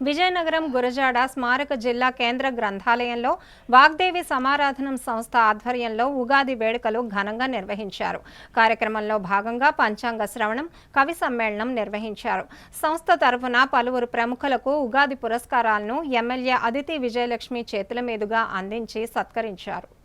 విజయనగరం గురజాడ స్మారక జిల్లా కేంద్ర గ్రంథాలయంలో వాగ్దేవి సమారాధనం సంస్థ ఆధ్వర్యంలో ఉగాది వేడుకలు ఘనంగా నిర్వహించారు. కార్యక్రమంలో భాగంగా పంచాంగ శ్రవణం కవి సమ్మేళనం నిర్వహించారు. సంస్థ తరఫున పలువురు ప్రముఖులకు ఉగాది పురస్కారాలను ఎమ్మెల్యే అదితి విజయలక్ష్మి చేతుల మీదుగా అందించి సత్కరించారు.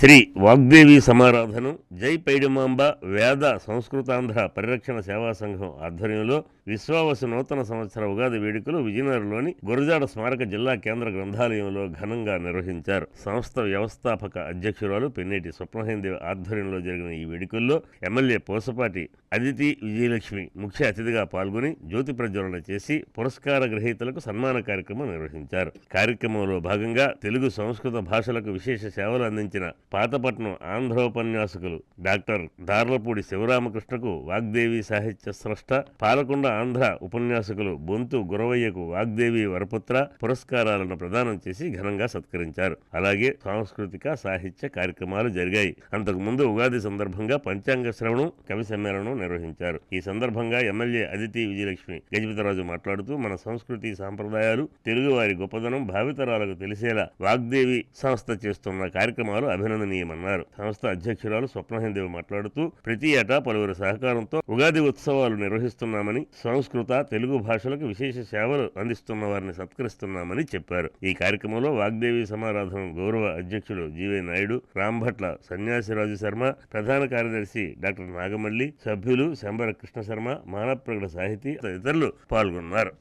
శ్రీ వాగ్దేవి సమారాధనం జై పైడిమాంబ వేద సంస్కృతాంధ్ర పరిరక్షణ సేవా సంఘం ఆధ్వర్యంలో విశ్వావసు నూతన సంవత్సర ఉగాది వేడుకలు విజయనగరంలోని గురజాడ స్మారక జిల్లా కేంద్ర గ్రంథాలయంలో ఘనంగా నిర్వహించారు. సంస్థ వ్యవస్థాపక అధ్యక్షురాలు పెన్నేటి స్వప్నహేందేవి ఆధ్వర్యంలో జరిగిన ఈ వేడుకల్లో ఎమ్మెల్యే పోసపాటి అదితి విజయలక్ష్మి ముఖ్య అతిథిగా పాల్గొని జ్యోతి ప్రజ్వలన చేసి పురస్కార గ్రహీతలకు సన్మాన కార్యక్రమం నిర్వహించారు. కార్యక్రమంలో భాగంగా తెలుగు సంస్కృత భాషలకు విశేష సేవలు అందించిన పాతపట్నం ఆంధ్రోపన్యాసకులు డాక్టర్ దార్లపూడి శివరామకృష్ణకు వాగ్దేవి సాహిత్య స్రష్ట పాలకొండ ఆంధ్ర ఉపన్యాసకులు బొంతు గురవయ్యకు వాగ్దేవి వరపుత్ర పురస్కారాలను ప్రదానం చేసి ఘనంగా సత్కరించారు. అలాగే సాంస్కృతిక సాహిత్య కార్యక్రమాలు జరిగాయి. అంతకు ముందు ఉగాది సందర్భంగా పంచాంగ శ్రవణం కవి సమ్మేళనం నిర్వహించారు. ఈ సందర్భంగా ఎమ్మెల్యే అదితి విజయలక్ష్మి గజపతిరాజు మాట్లాడుతూ మన సంస్కృతి సాంప్రదాయాలు తెలుగువారి గొప్పదనం భావితరాలకు తెలిసేలా వాగ్దేవి సంస్థ చేస్తున్న కార్యక్రమాలు అభినందనీయమన్నారు. సంస్థ అధ్యక్షురాలు స్వప్నహేందేవి మాట్లాడుతూ ప్రతి ఏటా పలువురు సహకారంతో ఉగాది ఉత్సవాలు నిర్వహిస్తున్నామని సంస్కృత తెలుగు భాషలకు విశేష సేవలు అందిస్తున్న వారిని సత్కరిస్తున్నామని చెప్పారు. ఈ కార్యక్రమంలో వాగ్దేవి సమారాధన గౌరవ అధ్యక్షుడు జీవే నాయుడు రాంభట్ల సన్యాసిరాజు శర్మ ప్రధాన కార్యదర్శి డాక్టర్ నాగమల్లి సభ్యులు శంబర కృష్ణ శర్మ మానప్రగడ సాహితీ తదితరులు పాల్గొన్నారు.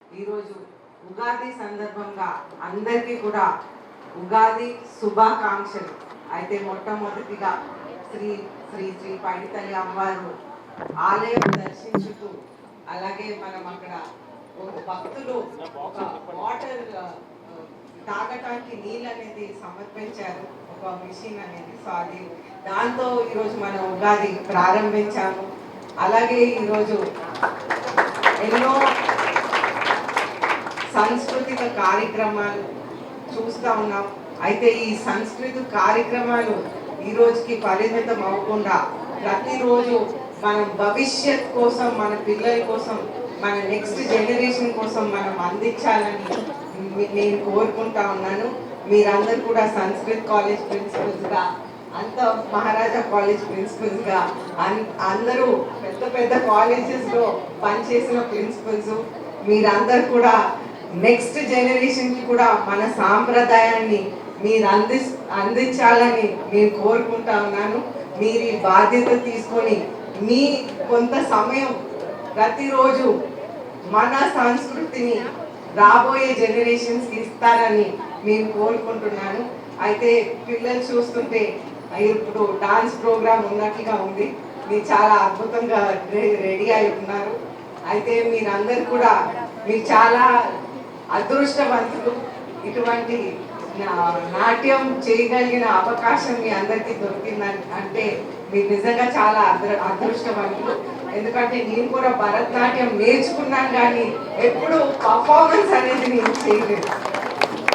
ఈరోజు ఉగాది సందర్భంగా అందరికీ కూడా ఉగాది శుభాకాంక్షలు. అయితే మొట్టమొదటిగా శ్రీ శ్రీ శ్రీ పైడితల్లి అమ్మవారు ఆలయం దర్శించుతూ అలాగే మనం అక్కడ ఒక భక్తులు ఒక వాటర్ తాగటానికి నీళ్ళు అనేది సమర్పించారు. ఒక మిషన్ అనేది సో అది దాంతో ఈరోజు మనం ఉగాది ప్రారంభించాము. అలాగే ఈరోజు ఎన్నో సాంస్కృతిక కార్యక్రమాలు చూస్తూ ఉన్నాం. అయితే ఈ సంస్కృతి కార్యక్రమాలు ఈ రోజుకి పరిమితం అవ్వకుండా ప్రతిరోజు మన భవిష్యత్ కోసం మన పిల్లల కోసం మన నెక్స్ట్ జనరేషన్ కోసం మనం అందించాలని నేను కోరుకుంటా ఉన్నాను. మీరందరూ కూడా సంస్కృత్ కాలేజ్ ప్రిన్సిపల్స్గా అంత మహారాజా కాలేజ్ ప్రిన్సిపల్స్గా అన్- అందరూ పెద్ద పెద్ద కాలేజెస్లో పనిచేసిన ప్రిన్సిపల్స్. మీరందరూ కూడా నెక్స్ట్ జనరేషన్కి కూడా మన సాంప్రదాయాన్ని మీరు అంది అందించాలని నేను కోరుకుంటా ఉన్నాను. మీరు ఈ బాధ్యత తీసుకొని మీ కొంత సమయం ప్రతిరోజు మన సంస్కృతిని రాబోయే జనరేషన్స్కి ఇస్తారని నేను కోరుకుంటున్నాను. అయితే పిల్లలు చూస్తుంటే ఇప్పుడు డాన్స్ ప్రోగ్రామ్ ఉన్నట్లుగా ఉంది. మీరు చాలా అద్భుతంగా రెడీ అయి ఉన్నారు. అయితే మీరందరు కూడా మీరు చాలా అదృష్టవంతులు. ఇటువంటి నాట్యం చేయగలిగిన అవకాశం మీ అందరికీ దొరికిందని అంటే మీరు నిజంగా చాలా అదృ అదృష్టవంతులు. ఎందుకంటే నేను కూడా భరతనాట్యం నేర్చుకున్నాను కానీ ఎప్పుడు పర్ఫార్మెన్స్ అనేది నేను చేయలేదు.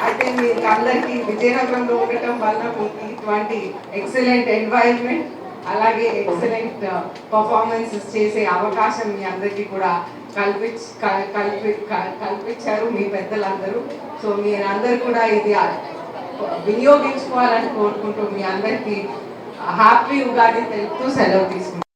అయితే మీకు అందరికీ విజయనగరంలో ఉండటం వల్ల మీకు ఇటువంటి ఎక్సలెంట్ ఎన్వైరన్మెంట్ అలాగే ఎక్సలెంట్ పర్ఫార్మెన్సెస్ uh, చేసే అవకాశం మీ అందరికీ కూడా కల్పించ కల్పి కల్పించారు మీ పెద్దలందరూ. సో మీరందరూ కూడా ఇది వినియోగించుకోవాలని కోరుకుంటూ మీ అందరికీ హ్యాపీ ఉగాది తెలుపుతూ సెలవు తీసుకుంటారు